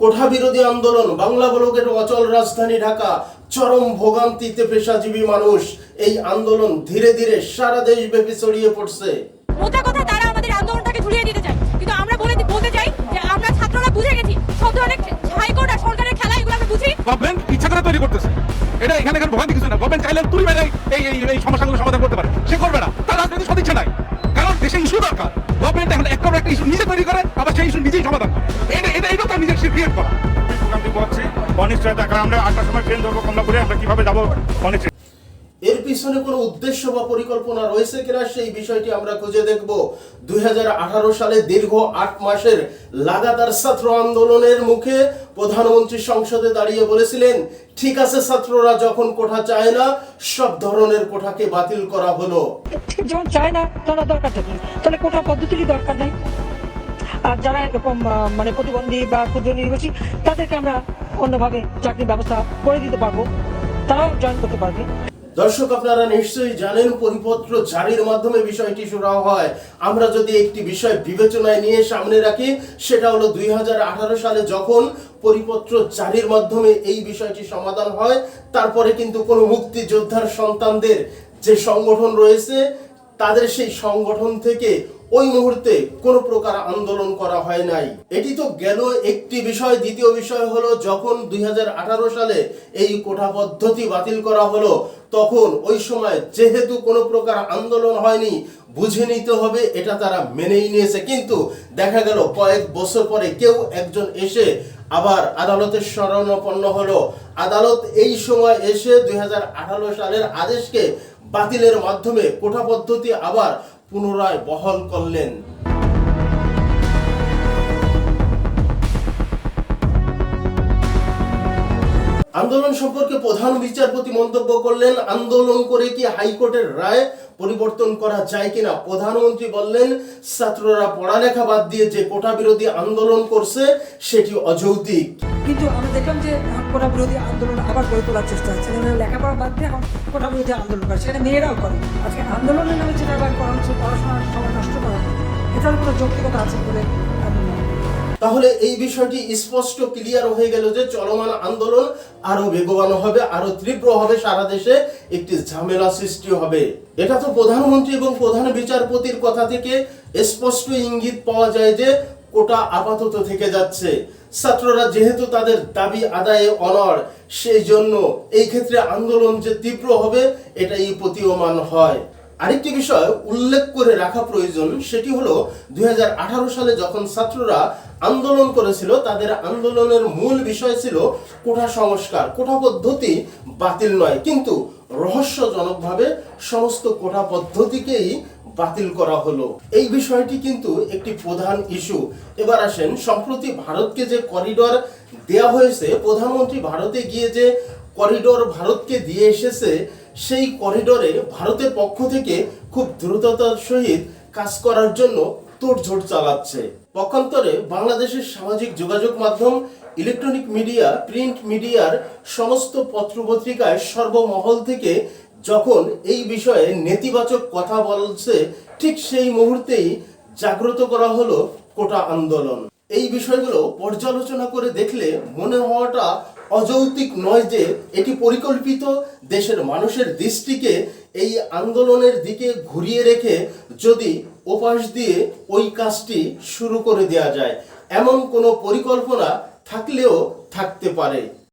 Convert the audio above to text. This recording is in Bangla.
কোঠা বিরোধী আন্দোলন বাংলা ব্লকের অচল রাজধানী ঢাকা চরম ভোগান্তিতে পেশাজীবী মানুষ। এই আন্দোলন ধীরে ধীরে সারা দেশব্যাপী ছড়িয়ে পড়ছে। মোটা কথা তারা আমাদের আন্দোলনটাকে ঝুলিয়ে দিতে চায়। কিন্তু আমরা বলে বলতে চাই যে আমরা ছাত্ররা বুঝে গেছি সব ধরনের হাইকোর্ট আর সরকারের খেলা এগুলো আমরা বুঝি। গভর্নমেন্ট ইচ্ছা করে তৈরি করতেছে। এটা এখানে এখানে ভোগান্তি কিছু না। গভর্নমেন্ট চাইলে তুই এই এই এই সমস্যাগুলো সমাধান করতে পারে। সে করবে না। তার রাজনৈতিক সদিচ্ছা নাই। কারণ দেশে ইস্যু দরকার। এখন একটা ইস্যু নিজে তৈরি করে, আবার সেই ইস্যু নিজেই সমাধান এটা এটা এটা তার নিজের ক্রিয়েট করা। অনিশ্চয়তা, কারণ আমরা আটটার সময় ট্রেন ধরবো কমলাপুরে, আমরা কীভাবে যাব? অনিশ্চয় পিছনে কোনো উদ্দেশ্য বা পরিকল্পনা রয়েছে কিনা সেই বিষয়টি আমরা খুঁজে দেখব। দুই সালে দীর্ঘ আট মাসের লাগাতার ছাত্র আন্দোলনের মুখে প্রধানমন্ত্রী সংসদে দাঁড়িয়ে বলেছিলেন, ঠিক আছে ছাত্ররা, যখন কোঠা চায় না, সব ধরনের কোঠাকে বাতিল করা হলো। যখন চায় না, তারা দরকার থাকে। তাহলে কোটা পদ্ধতিরই দরকার নেই। আর যারা এরকম মানে প্রতিবন্ধী বা ক্ষুদ্র নির্বাচী, তাদেরকে আমরা অন্যভাবে চাকরির ব্যবস্থা করে দিতে পারব। তারাও জয়েন করতে পারবে। দর্শক, আপনারা নিশ্চয়ই জানেন, পরিপত্র জারির মাধ্যমে বিষয়টি শুরু হয়। আমরা যদি একটি বিষয় বিবেচনায় নিয়ে সামনে রাখি, সেটা হলো দুই হাজার আঠারো সালে যখন পরিপত্র জারির মাধ্যমে এই বিষয়টি সমাধান হয়, তারপরে কিন্তু কোনো মুক্তিযোদ্ধার সন্তানদের যে সংগঠন রয়েছে, তাদের সেই সংগঠন থেকে ওই মুহূর্তে কোনো প্রকার আন্দোলন করা হয় নাই। এটি তো গেল একটি বিষয়, দ্বিতীয় বিষয় হলো যখন দুই সালে এই কোঠা পদ্ধতি বাতিল করা হলো, তখন ওই সময় যেহেতু কোনো প্রকার আন্দোলন হয়নি, বুঝে নিতে হবে, এটা তারা মেনেই নিয়েছে। কিন্তু দেখা গেল কয়েক বছর পরে কেউ একজন এসে আবার আদালতের শরণাপন্ন হলো। আদালত এই সময় এসে দুই হাজার আঠারো সালের আদেশকে বাতিলের মাধ্যমে কোঠা পদ্ধতি আবার পুনরায় বহল করলেন। আন্দোলন সম্পর্কে প্রধান বিচারপতি মন্তব্য করলেন, আন্দোলন করে কি হাইকোর্টের রায় পরিবর্তন করা যায় কিনা? প্রধানমন্ত্রী বললেন, ছাত্ররা পড়ালেখা বাদ দিয়ে যে কোটা বিরোধী আন্দোলন করছে, সেটি অযৌক্তিক। কিন্তু আমরা দেখলাম যে কোটা বিরোধী আন্দোলন আবার গড়ে তোলার চেষ্টা হচ্ছে। লেখাপড়া বাদ দিয়ে কোটা বিরোধী আন্দোলন করে, সেখানে মেয়েরাও করে। আজকে আন্দোলনের নামে যেটা আবার এটার কোনো যৌক্তিকতা আছে বলে তাহলে এই বিষয়টি স্পষ্ট ক্লিয়ার হয়ে গেল যে চলমান আন্দোলন আরও বেগবান হবে, আরও তীব্র হবে, সারা দেশে একটি ঝামেলা সৃষ্টি হবে। এটা তো প্রধানমন্ত্রী এবং প্রধান বিচারপতির কথা থেকে স্পষ্ট ইঙ্গিত পাওয়া যায় যে কোটা আপাতত থেকে যাচ্ছে। ছাত্ররা যেহেতু তাদের দাবি আদায়ে অনড়, সেই জন্য এই ক্ষেত্রে আন্দোলন যে তীব্র হবে, এটাই প্রতীয়মান হয়। আরেকটি বিষয় উল্লেখ করে রাখা প্রয়োজন, সেটি হলো দুই হাজার আঠারো সালে যখন ছাত্ররা আন্দোলন করেছিল, তাদের আন্দোলনের মূল বিষয় ছিল কোঠা সংস্কার। কোঠা পদ্ধতি বাতিল নয়, কিন্তু রহস্যজনকভাবে সমস্ত কোঠা পদ্ধতিকেই বাতিল করা হলো। এই বিষয়টি কিন্তু একটি প্রধান ইস্যু। এবার আসেন, সম্প্রতি ভারতকে যে করিডর দেয়া হয়েছে, প্রধানমন্ত্রী ভারতে গিয়ে যে করিডোর ভারতকে দিয়ে এসেছে সেই করিডোরে ভারতের পক্ষ থেকে খুব দ্রুততার সহিত কাজ করার জন্য তোড়জোড় চালাচ্ছে। পক্ষান্তরে বাংলাদেশের সামাজিক যোগাযোগ মাধ্যম ইলেকট্রনিক মিডিয়া প্রিন্ট মিডিয়ার সমস্ত পত্রপত্রিকায় সর্বমহল থেকে যখন এই বিষয়ে নেতিবাচক কথা বলছে, ঠিক সেই মুহূর্তেই জাগ্রত করা হলো কোটা আন্দোলন। এই বিষয়গুলো পর্যালোচনা করে দেখলে মনে হওয়াটা অযৌক্তিক নয় যে এটি পরিকল্পিত দেশের মানুষের দৃষ্টিকে এই আন্দোলনের দিকে ঘুরিয়ে রেখে যদি উপাস দিয়ে ওই কাজটি শুরু করে দেওয়া যায়। এমন কোনো পরিকল্পনা থাকলেও থাকতে পারে।